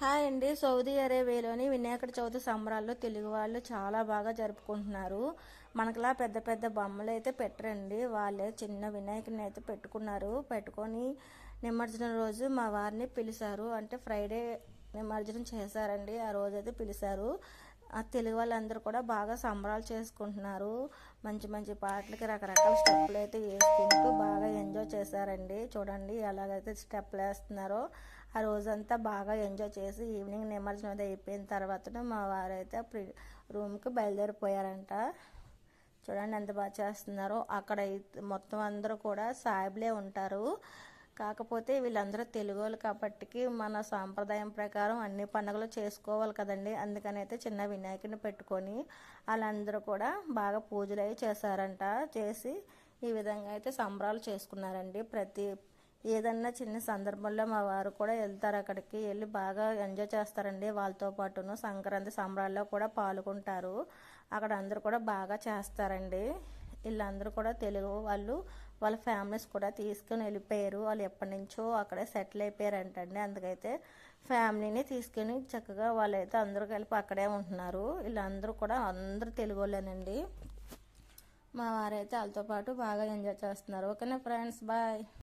Hi అండి. Saudi అరేబియాలోని వినాయకుడి చవితి సంబరాల్లో తెలుగు వాళ్ళు చాలా బాగా జరుపుకుంటున్నారు. మనకులా పెద్ద పెద్ద బొమ్మలు అయితే పెట్టరండి. వాళ్ళే చిన్న వినాయకుడిని అయితే పెట్టుకున్నారు. పెట్టుకొని నిమజ్జనం రోజు మా వారిని పిలిచారు. అంటే ఫ్రైడే నిమజ్జనం చేశారండి. ఆ రోజు అయితే పిలిచారు. ఆ తెలుగు వాళ్ళందరూ కూడా బాగా సంబరాలు చేసుకుంటున్నారు. మంచి మంచి పాటలకి రకరకాల స్టెప్పులు అయితే వేసుకుంటున్నారు. చేశారండి. చూడండి ఎలాగైతే స్టెప్లు వేస్తున్నారో ఆ రోజంతా బాగా ఎంజాయ్ చేసి ఈవినింగ్ నిమజ్జనం అది అయిపోయిన తర్వాత మా వారైతే రూమ్కి బయలుదేరిపోయారంట. చూడండి ఎంత బాగా చేస్తున్నారో. అక్కడ అయితే మొత్తం అందరూ కూడా సాయిబులే ఉంటారు. కాకపోతే వీళ్ళందరూ తెలుగు వాళ్ళు కాబట్టి మన సాంప్రదాయం ప్రకారం అన్ని పండుగలు చేసుకోవాలి కదండి. అందుకని అయితే చిన్న వినాయకుడిని పెట్టుకొని వాళ్ళందరూ కూడా బాగా పూజలు అవి చేశారంట. చేసి ఈ విధంగా అయితే సంబరాలు చేసుకున్నారండి. ప్రతి ఏదన్నా చిన్న సందర్భంలో మా వారు కూడా వెళ్తారు అక్కడికి వెళ్ళి బాగా ఎంజాయ్ చేస్తారండి. వాళ్ళతో పాటును సంక్రాంతి సంబరాల్లో కూడా పాల్గొంటారు. అక్కడ అందరూ కూడా బాగా చేస్తారండి. వీళ్ళందరూ కూడా తెలుగు వాళ్ళు వాళ్ళ ఫ్యామిలీస్ కూడా తీసుకుని వెళ్ళిపోయారు. వాళ్ళు ఎప్పటి నుంచో అక్కడే సెటిల్ అయిపోయారంటండి. అందుకైతే ఫ్యామిలీని తీసుకుని చక్కగా వాళ్ళైతే అందరూ కలిపి అక్కడే ఉంటున్నారు. వీళ్ళందరూ కూడా అందరూ తెలుగు వాళ్ళేనండి. మా వారైతే వాళ్ళతో పాటు బాగా ఎంజాయ్ చేస్తున్నారు. ఓకేనా ఫ్రెండ్స్? బాయ్.